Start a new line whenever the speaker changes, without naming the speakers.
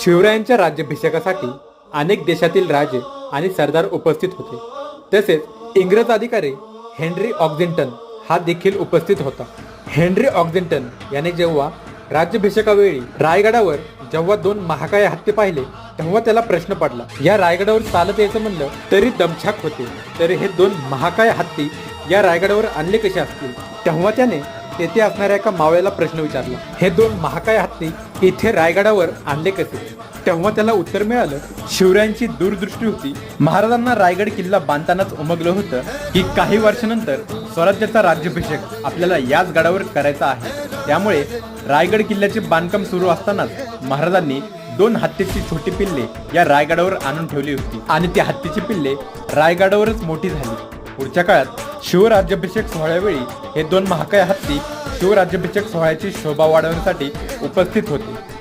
शिवरायांच्या राज्याभिषेकासाठी अनेक देशातील राजे आणि सरदार उपस्थित होते. तसेच इंग्रज अधिकारी हेनरी ऑक्झिंटन हा देखील उपस्थित होता. हेनरी ऑक्झिंटन याने जेव्हा राज्याभिषेकावेळी रायगडावर जेव्हा दोन महाकाय हत्ती पाहिले तेव्हा त्याला प्रश्न पडला. या रायगडावर चालत यायचं म्हणलं तरी दमछाक होते. तरी हे दोन महाकाय हत्ती या रायगडावर आणले कसे असतील? तेव्हा त्याने तेथे असणाऱ्या एका मावळ्याला प्रश्न विचारला. हे दोन महाकाय हत्ती इथे रायगडावर आणले कसे? तेव्हा त्याला उत्तर मिळालं शिवरायांची दूरदृष्टी होती. महाराजांना रायगड किल्ला बांधतानाच उमगलं होतं की काही वर्षानंतर स्वराज्याचा राज्याभिषेक आपल्याला याच गडावर करायचा आहे. त्यामुळे रायगड किल्ल्याचे बांधकाम सुरू असतानाच महाराजांनी दोन हत्तीची छोटी पिल्ले या रायगडावर आणून ठेवली होती. आणि ती हत्तीची पिल्ले रायगडावरच मोठी झाली. पुढच्या काळात शिवराज्याभिषेक सोहळ्यावेळी हे दोन महाकाय हत्ती शिवराज्याभिषेक सोहळ्याची शोभा वाढवण्यासाठी उपस्थित होते.